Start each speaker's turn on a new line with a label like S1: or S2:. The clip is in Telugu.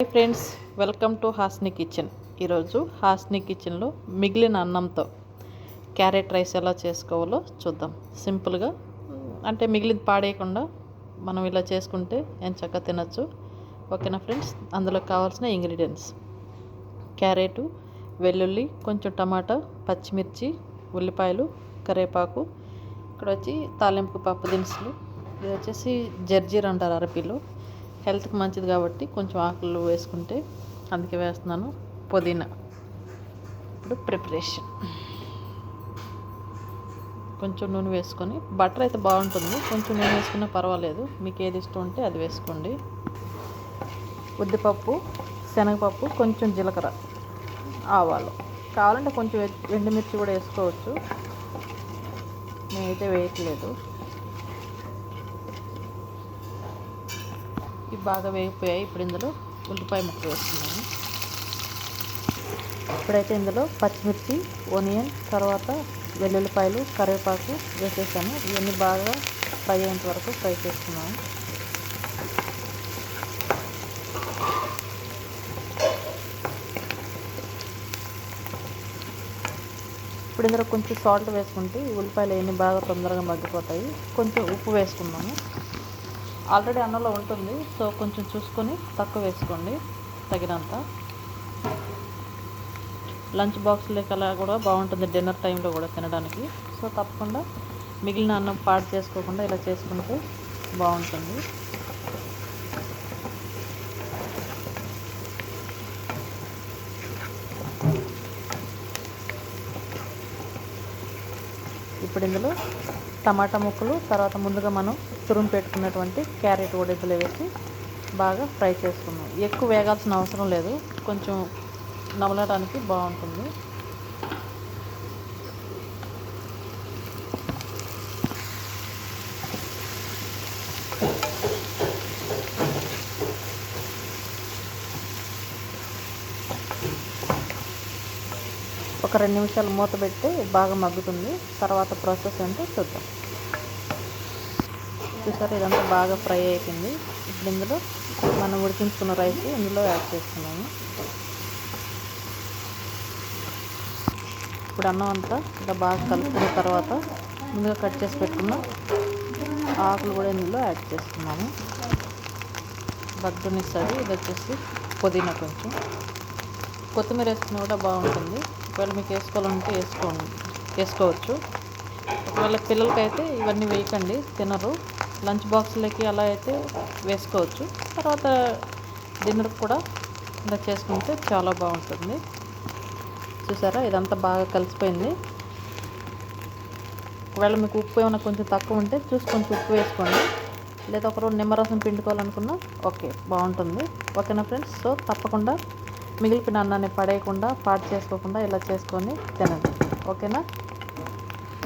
S1: Hi friends welcome to Hasni kitchen. ఈరోజు హాస్ని కిచెన్లో మిగిలిన అన్నంతో క్యారెట్ రైస్ ఎలా చేసుకోవాలో చూద్దాం. సింపుల్గా అంటే మిగిలింది పాడేయకుండా మనం ఇలా చేసుకుంటే ఏం చక్కగా తినచ్చు. ఓకేనా ఫ్రెండ్స్? అందులో కావాల్సిన ఇంగ్రీడియంట్స్. క్యారెటు వెల్లుల్లి కొంచెం టమాటా పచ్చిమిర్చి ఉల్లిపాయలు కరివేపాకు ఇక్కడ వచ్చి తాలింపు పప్పు దినుసులు ఇది వచ్చేసి జర్జీర్ అంటారు అరబీలో హెల్త్కి మంచిది కాబట్టి కొంచెం ఆకులు వేసుకుంటే అందుకే వేస్తున్నాను. పుదీనా. ఇప్పుడు ప్రిపరేషన్. కొంచెం నూనె వేసుకొని బటర్ అయితే బాగుంటుంది. కొంచెం నూనె వేసుకున్నా పర్వాలేదు. మీకు ఏది ఇష్టం ఉంటే అది వేసుకోండి. ఉద్దిపప్పు శనగపప్పు కొంచెం జీలకర్ర ఆవాలు. కావాలంటే కొంచెం ఎండుమిర్చి కూడా వేసుకోవచ్చు. నేనైతే వేయట్లేదు. ఇవి బాగా వేగిపోయాయి. ఇప్పుడు ఇందులో ఉల్లిపాయ ముక్క వేస్తున్నాను. ఇప్పుడైతే ఇందులో పచ్చిమిర్చి ఆనియన్ తర్వాత వెల్లుల్లిపాయలు కరివేపాకు వేసేసాను. ఇవన్నీ బాగా ఫ్రై అయ్యేంత వరకు ఫ్రై చేస్తున్నాను. ఇప్పుడు ఇందులో కొంచెం సాల్ట్ వేసుకుంటే ఉల్లిపాయలు అవన్నీ బాగా తొందరగా మగ్గిపోతాయి. కొంచెం ఉప్పు వేసుకున్నాము ఆల్రెడీ అన్నంలో ఉంటుంది. సో కొంచెం చూసుకొని తక్కువ వేసుకోండి. తగినంత. లంచ్ బాక్స్లోకి అలా కూడా బాగుంటుంది. డిన్నర్ టైంలో కూడా తినడానికి. సో తప్పకుండా మిగిలిన అన్నం పాడు చేసుకోకుండా ఇలా చేసుకుంటే బాగుంటుంది. ఇప్పుడు ఇందులో టమాటా ముక్కలు తర్వాత ముందుగా మనం తురుము పెట్టుకున్నటువంటి క్యారెట్ కూడా ఇందులో వేసి బాగా ఫ్రై చేసుకున్నాం. ఎక్కువ వేగాల్సిన అవసరం లేదు. కొంచెం నమలడానికి బాగుంటుంది. ఒక రెండు నిమిషాలు మూత పెట్టి బాగా మగ్గుతుంది. తర్వాత ప్రాసెస్ ఏంటో చూద్దాం. చూసారు ఇదంతా బాగా ఫ్రై అయిపోయింది. ఇప్పుడు ఇందులో మనం ఉడికించుకున్న రైస్ ఇందులో యాడ్ చేస్తున్నాము ఇప్పుడు అన్నం అంతా ఇలా బాగా కలుపుకున్న తర్వాత ముందుగా కట్ చేసి పెట్టుకున్న ఆకులు కూడా ఇందులో యాడ్ చేస్తున్నాము సరి ఇది వచ్చేసి పుదీనా కొంచెం. కొత్తిమీర వేసుకున్న కూడా బాగుంటుంది. ఒకవేళ మీకు వేసుకోవాలంటే వేసుకోండి వేసుకోవచ్చు. ఒకవేళ పిల్లలకైతే ఇవన్నీ వేయకండి తినరు. లంచ్ బాక్స్లకి అలా అయితే వేసుకోవచ్చు. తర్వాత డిన్నర్ కూడా ఇలా చేసుకుంటే చాలా బాగుంటుంది. చూసారా? ఇదంతా బాగా కలిసిపోయింది. ఒకవేళ మీకు ఉప్పు ఏమైనా కొంచెం తక్కువ ఉంటే చూసి కొంచెం ఉప్పు వేసుకోండి. లేదా ఒక రోజు నిమ్మరసం పిండుకోవాలనుకున్నా ఓకే బాగుంటుంది. ఓకేనా ఫ్రెండ్స్? సో తప్పకుండా మిగిలిపిన అన్నాన్ని పడేయకుండా పాడు చేసుకోకుండా ఇలా చేసుకొని తినండి. ఓకేనా?